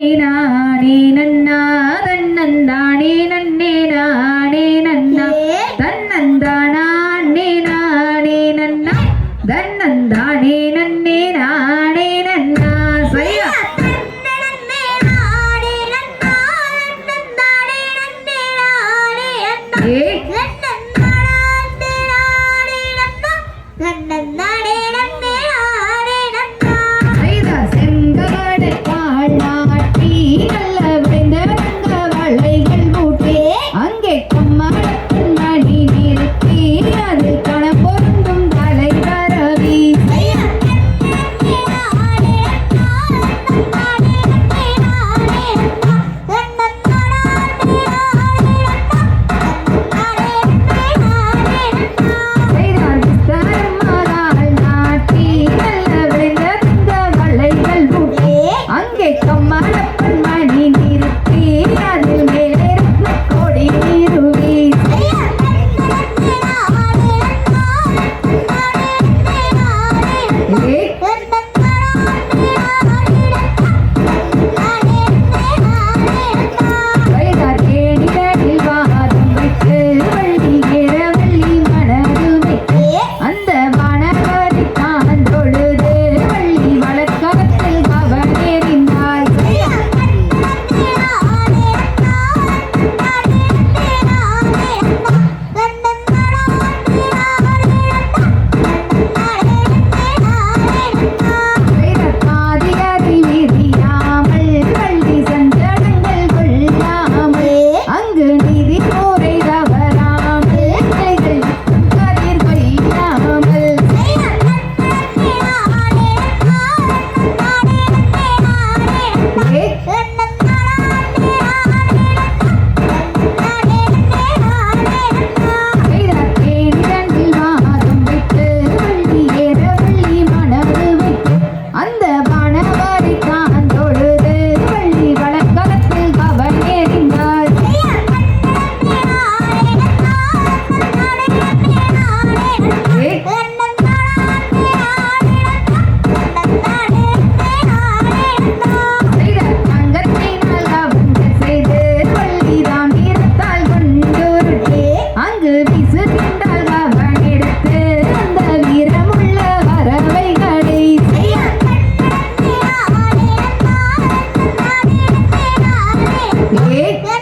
நானே நன்னா தன்னந்தானே நன்னே நானே நன்னா. தன்னந்தானே நானே நன்னா. தன்னந்தானே நன்னே நானே நன்னா. Wait.